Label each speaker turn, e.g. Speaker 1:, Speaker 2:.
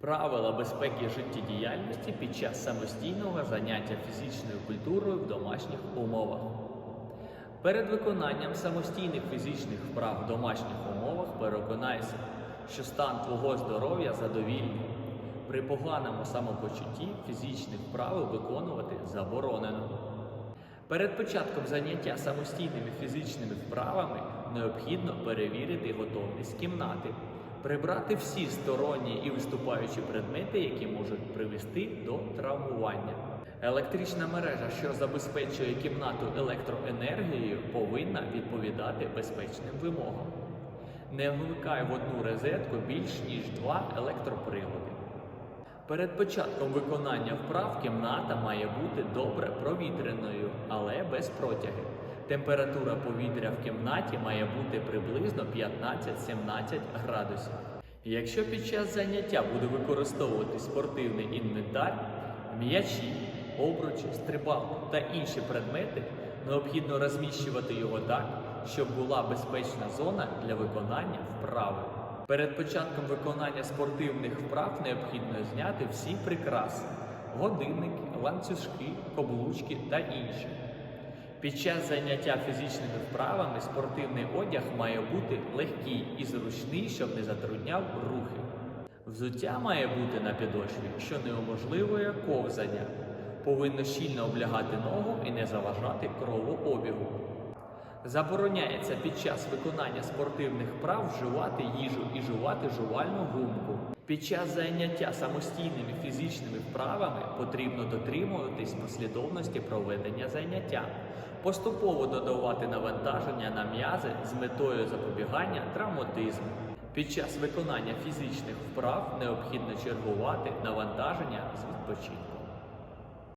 Speaker 1: Правила безпеки життєдіяльності під час самостійного заняття фізичною культурою в домашніх умовах. Перед виконанням самостійних фізичних вправ в домашніх умовах переконайся, що стан твого здоров'я задовільний. При поганому самопочутті фізичних вправи виконувати заборонено. Перед початком заняття самостійними фізичними вправами необхідно перевірити готовність кімнати, прибрати всі сторонні і виступаючі предмети, які можуть привести до травмування. Електрична мережа, що забезпечує кімнату електроенергією, повинна відповідати безпечним вимогам. Не вмикай в одну розетку більш ніж два електроприлади. Перед початком виконання вправ кімната має бути добре провітреною, але без протягів. Температура повітря в кімнаті має бути приблизно 15-17 градусів. Якщо під час заняття буде використовувати спортивний інвентар, м'ячі, обручі, стрибалку та інші предмети, необхідно розміщувати його так, щоб була безпечна зона для виконання вправи. Перед початком виконання спортивних вправ необхідно зняти всі прикраси: годинники, ланцюжки, каблучки та інші. Під час заняття фізичними вправами спортивний одяг має бути легкий і зручний, щоб не затрудняв рухи. Взуття має бути на підошві, що не уможливує ковзання. Повинно щільно облягати ногу і не заважати кровообігу. Забороняється під час виконання спортивних вправ вживати їжу і жувати жувальну гумку. Під час заняття самостійними фізичними вправами потрібно дотримуватись послідовності проведення заняття, поступово додавати навантаження на м'язи з метою запобігання травматизму. Під час виконання фізичних вправ необхідно чергувати навантаження з відпочинком.